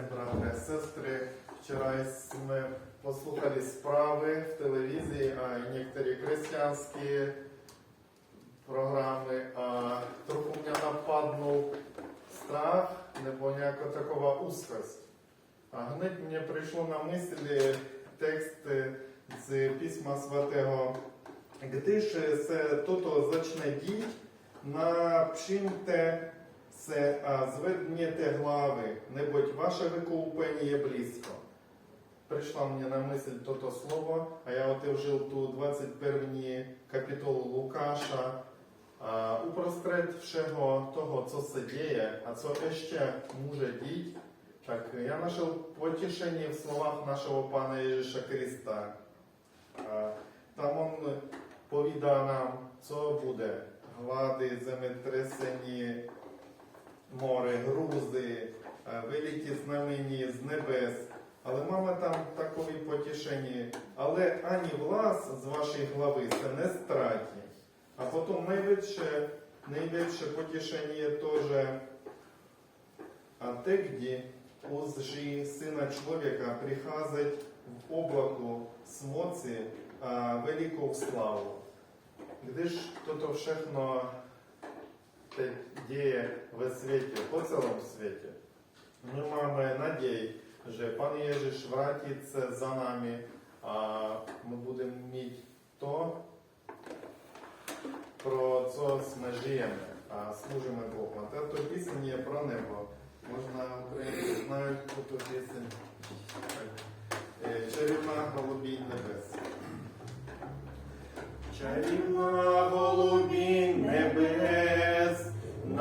день, брати і сестри. Вчора ми послухали справи в телевізії, а і некоторі християнські програми. А трохи мене нападнув страх, nebo nějaká taková úzkost. A hned mně přišlo na mysli text z písma svatého. Když se toto začne dít, napřimte se zvedněte hlavy, neboť vaše vykoupení je blízko. Прийшла мені на мисль toto слово, а я отержив ту 21 капітолу Лукаша. А упростред всього того, se děje a co ještě může dít, tak já našel potěšení v slovách našeho Pána Ježíša Krista. A tam on povídá nám, co bude. Hlady, zemětřesení, море, грузи, е, великі знамені з небес. Але мама там такові потішені. Але ані влас з вашої глави це не страті. А потім найбільше, найбільше потішення теж а те, где узжи Сина Чоловіка приходить в облаку з моці а, велику славу. Gdyż to to všechno ve světě, po celém světě. My máme naději, že Pan Ježíš vrátí se za námi a my budeme mít to, pro co jsme žijeme a служíme Богу. А тато пісень є про небо. Можна українці знають ту пісень. Е, Чарівна голубінь небес. Чарівна голубінь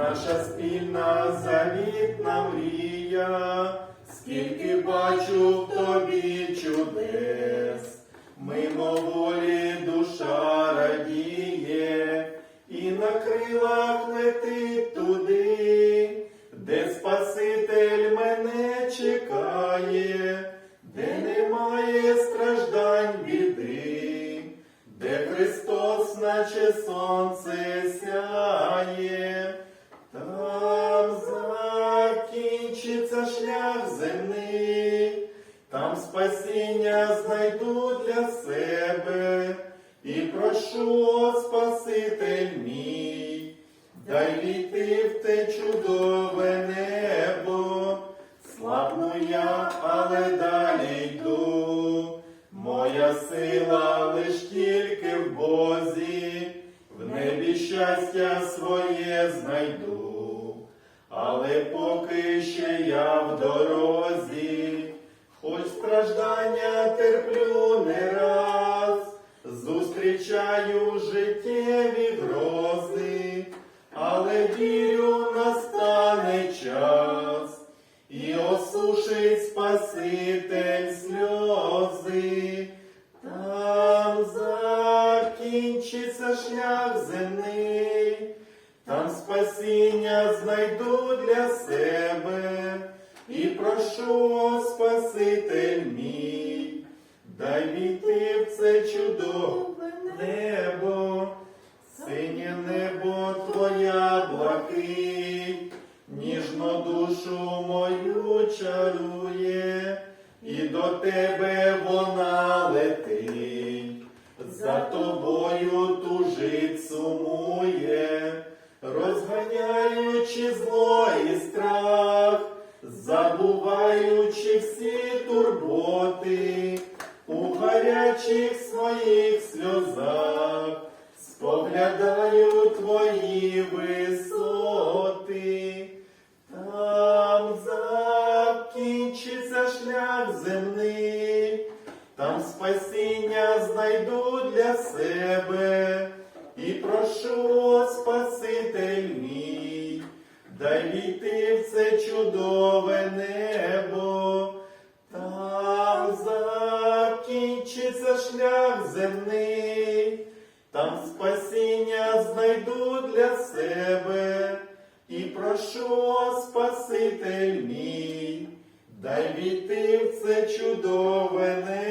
наша спільна завітна мрія, скільки бачу в тобі чудес, мимоволі душа радіє, і на крилах летить туди, де Спаситель мене чекає, де немає страждань біди, де Христос, наче сонце спасіння знайду для себе. І прошу, Спаситель мій, дай війти в те чудове небо, славну я, але далі йду. Моя сила лиш тільки в Бозі, в небі щастя своє знайду, але поки ще я в дорозі, страждання терплю не раз, зустрічаю життєві грози, але вірю, настане час. І осушить Спаситель сльози, там закінчиться шлях земний, там спасіння знайду для себе. І прошу, Спаситель мій, дай війти в це чудове небо, синє небо твоя блакить, ніжно душу мою чарує, і до тебе вона летить, за тобою тужить сумує, гарячих своїх сльозах, споглядаю твої висоти, там закінчиться шлях земний, там спасіння там спасіння знайду для себе і прошу, Спаситель мій, дай війти в це чудове небо.